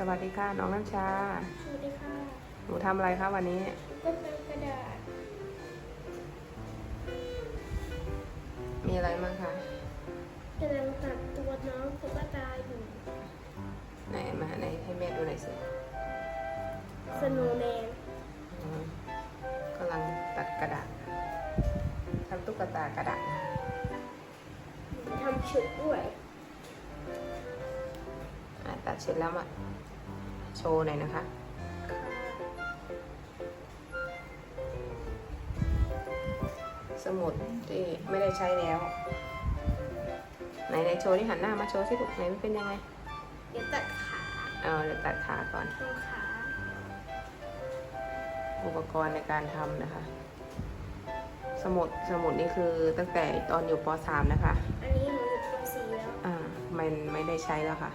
สวัสดีค่ะน้องน้ำชา สวัสดีค่ะ หนูทำอะไรคะวันนี้ก็เป็นกระดาษ มีอะไรบ้างคะกำลังตัดตัวน้องตุ๊กตาอยู่ ไหนมาไหนให้แม่ดูหน่อยสิสโนว์แมนอืมกำลังตัดกระดาษทำตุ๊กตากระดาษนะทำชุดด้วย อะตัดเสร็จแล้วมาโชว์หน่อยนะคะค่ะสมุดที่ไม่ได้ใช้แล้ว ไหนไหนโชว์ที่หันหน้ามาโชว์สิลูกไหนมันเป็นยังไงเดี๋ยวตัดขาเอาเดี๋ยวตัดขาก่อนตรงขาอุปกรณ์ในการทำนะคะ สมุดสมุดนี่คือตั้งแต่ตอนอยู่ป .3 นะคะ อันนี้หนูอยู่ปสีแล้ว อ่า มันไม่ได้ใช้แล้วค่ะ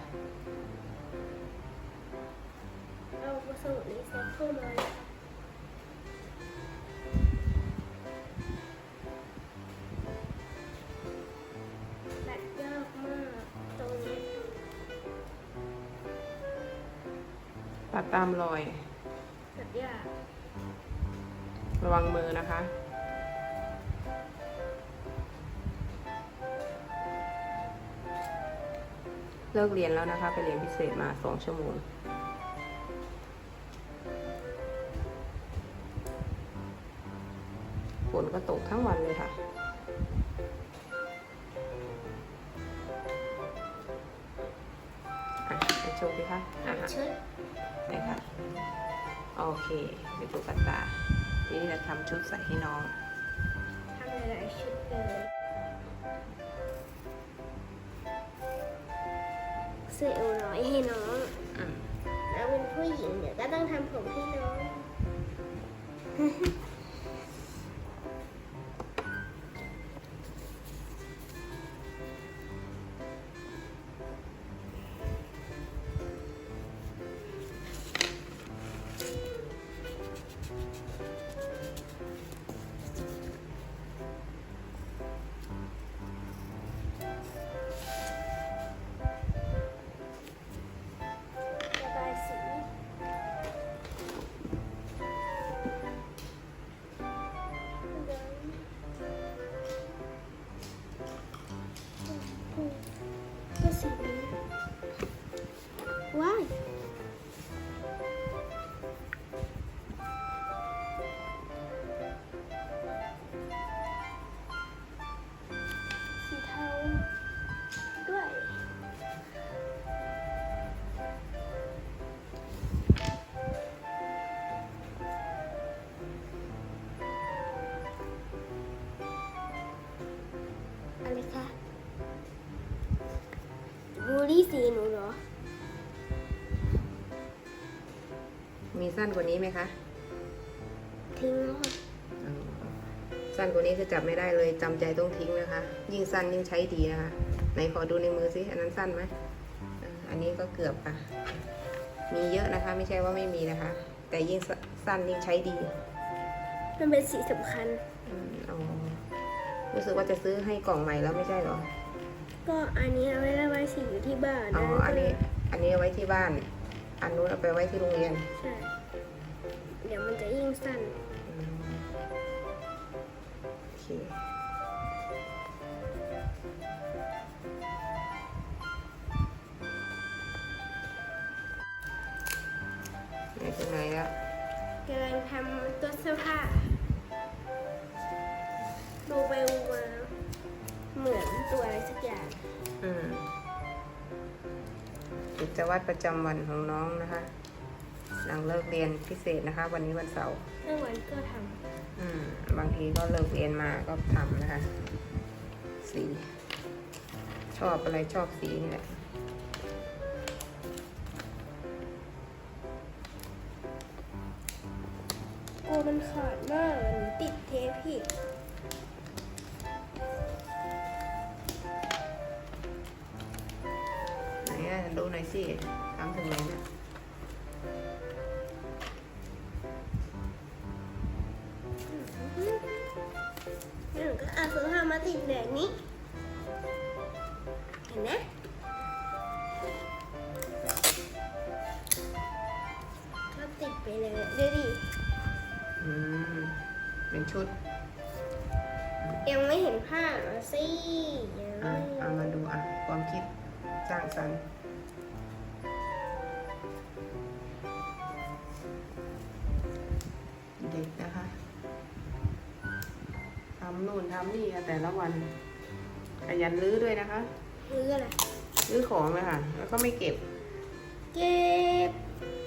สมุดรีไซเคิลมาตัดยากมากตรงนี้ตัดตามรอย ตัดยากระวังมือนะคะ เลิกเรียนแล้วนะคะ ไปเรียนพิเศษมาสองชั่วโมง ก็ตกทั้งวันเลยค่ะ อะไปโชว์สิคะอะตัดชุดไหนคะโอเคไปดูกันตาทีนี้จะทำชุดใส่ให้น้องทำหลายๆชุดเลยเสื้อเอวน้อยให้น้องอืมน้องเป็นผู้หญิงเดี๋ยวก็ต้องทำผมให้น้อง ว้ายสีเทาด้วยอะไรคะบูลลี่สีหนู มีสั้นกว่านี้ไหมคะทิ้งแล้วค่ะอ๋อสั้นกว่านี้คือจับไม่ได้เลยจำใจต้องทิ้งนะคะ ยิ่งสั้นยิ่งใช้ดีนะคะไหนขอดูในมือสิอันนั้นสั้นไหมอ่าอันนี้ก็เกือบค่ะ มีเยอะนะคะ ไม่ใช่ว่าไม่มีนะคะ แต่ยิ่งสสั้นยิ่งใช้ดี มันเป็นสีสำคัญอืมอ๋อรู้สึกว่าจะซื้อให้กล่องใหม่แล้วไม่ใช่เหรอ ก็อันนี้เอาไว้ระบายสีอยู่ที่บ้านอ๋ออันนี้ อันนี้เอาไว้ที่บ้าน อันนู้นเอาไปไว้ที่โรงเรียนใช่เดี๋ยวมันจะยิ่งสั้นอืมโอเคไหนถึงไหนแล้วกำลังทำตัวเสื้อผ้าดูไปดูมาเหมือนตัวอะไรสักอย่างอืมกิจวัตรประจำวันของน้องนะคะ หลังเลิกเรียนพิเศษนะคะ วันนี้วันเสาร์เมื่อวันก็ทอืมบางทีก็เลิกเรียนมาก็ทำนะคะ สี ชอบอะไรชอบสีนี่แหละำกลัวมันขาดมากมันติดเทปอีกไหนอะดูหน่อยสิทำถึงไหนเนี่ย ติดแบบนี้ เห็นไหมก็ติดไปเลยดูดิ อืม เป็นชุด ยังไม่เห็นผ้าอะสิยังอ่เอามาดูอะ ความคิดสร้างสรรค์เด็กนะคะำนู่นทำนี่กันแต่ละวันขยันรื้อด้วยนะคะหรืออะไรรื้อของเลยค่ะ แล้วก็ไม่เก็บ เก็บ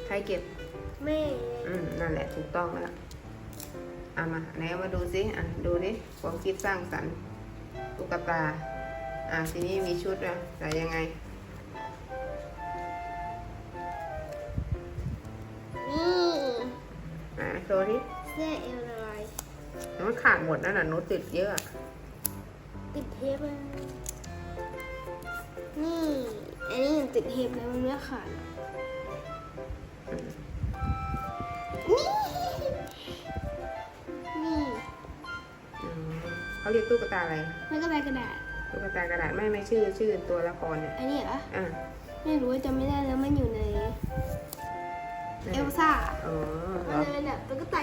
ใครเก็บ แม่ อืมนั่นแหละถูกต้องแล้วเอามาไหนเอามาดูสิอะดูดิความคิดสร้างสรรค์ตุ๊กตา อะทีนี้มีชุดนะแต่ยังไง นี่อะโชว์ดิเสื้อเอลลอย มันขาดหมดนั่นน่ะโน้ตติดเยอะอะ ติดเทปเลยนี่ อันนี้ยังติดเทปแล้วมันไม่ขาดอืมนี่ นี่อืมเขาเรียกตุ๊กตาอะไรแล้วก็ลายกระดาษตุ๊กตากระดาษไม่ไม่ชื่อชื่อตัวละครเนี่ย อันนี้เหรอ อะ ไม่รู้จำไม่ได้แล้วมันอยู่ใน เอลซ่าอ๋อเหรมัอนเลยแบบตุ๊กตา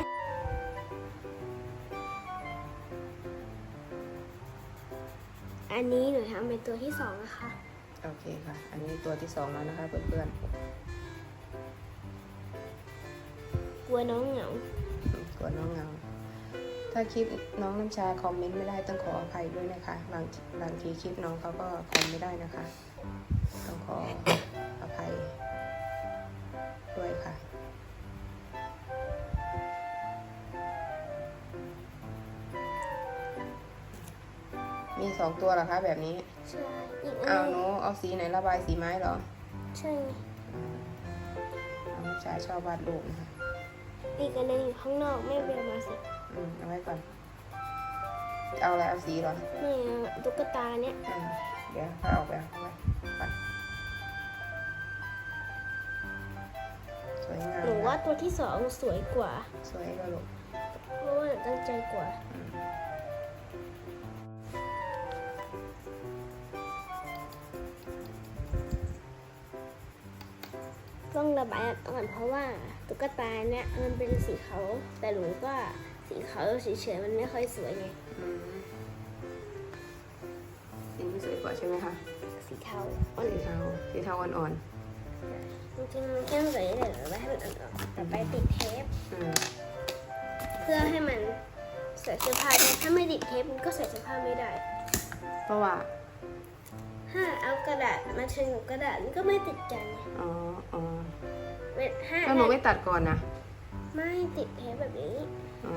อันนี้หนูทำเป็นตัวที่สองนะคะ โอเคค่ะ อันนี้ตัวที่สองแล้วนะคะเพื่อนกลัวน้องเหงาๆตัวน้องเงา ถ้าคลิปน้องน้ำชาคอมเมนต์ไม่ได้ต้องขออภัยด้วยนะคะ บางบางทีคลิปน้องเขาก็คอมไม่ได้นะคะ ต้องขออภัยด้วยค่ะ มีสองตัวเหรอคะแบบนี้ ใช่อีกอัเอานหนูเอาสีไหนระบายสีไม้เหรอใช่น้องน้ำชาชอบวาดรูปนะคะอีกอันหนึงอยู่ข้างนอกไม่เป็นมาสิอืมเอาไว้ก่อน เอาอะไรเอาสีเหรอไม่เอาตุ๊กตาเนี่ยอ่าเดี๋ยวค่อยออกไปเอาไว้ก่อนสวยงามหนูว่านะตัวที่สองสวยกว่า สวยก็ลูกเพราะว่าหนูตั้งใจกว่า อืม ต้องระบายก่อนเพราะว่าตุ๊กตาเนี่ยมันเป็นสีขาวแต่หนูก็สีขาวเฉยๆมันไม่ค่อยสวยไงอืมสีนี้สวยกว่าใช่ไหมคะสีเทาอ่อนสีเทาสีเทาอ่อนจริงๆมันแค่สวยแต่เราไว้ให้มันอ่อนๆแต่ไปติดเทป ๆอืมเพื่อให้มันใส่เสื้อผ้าได้ถ้าไม่ติดเทปมันก็ใส่เสื้อผ้าไม่ได้ เพราะว่า ถ้าเอากระดาษมาเชิญกับกระดาษมันก็ไม่ติดกันไงอ๋ออ๋อเว้นถ้าแล้วหนูไม่ตัดก่อนนะไม่ติดเทปแบบนี้อ๋อ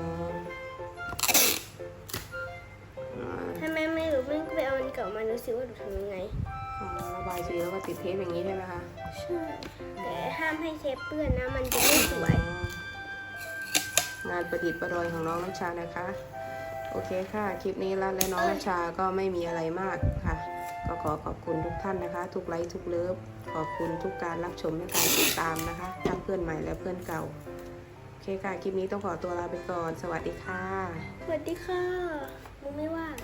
อ๋อถ้าแม่ไม่รู้แม่ก็ไปเอาอันเก่ามาดูสิว่าหนูทำยังไงอ๋อระบายสีแล้วก็ติดเทปอย่างนี้ใช่ไหมคะใช่แต่ห้ามให้เทปเปื้อนนะมันจะไม่สวย งานประดิษฐ์ประดอยของน้องน้ำชานะคะ โอเคค่ะ คลิปนี้รัดและน้องน้ำชาก็ไม่มีอะไรมากค่ะ ก็ขอขอบคุณทุกท่านนะคะ ทุกไลค์ทุกเลิฟขอบคุณทุกการรับชมและการติดตามนะคะทั้งเพื่อนใหม่และเพื่อนเก่าโอเคค่ะคลิปนี้ต้องขอตัวลาไปก่อน สวัสดีค่ะ สวัสดีค่ะมึงไม่ว่าง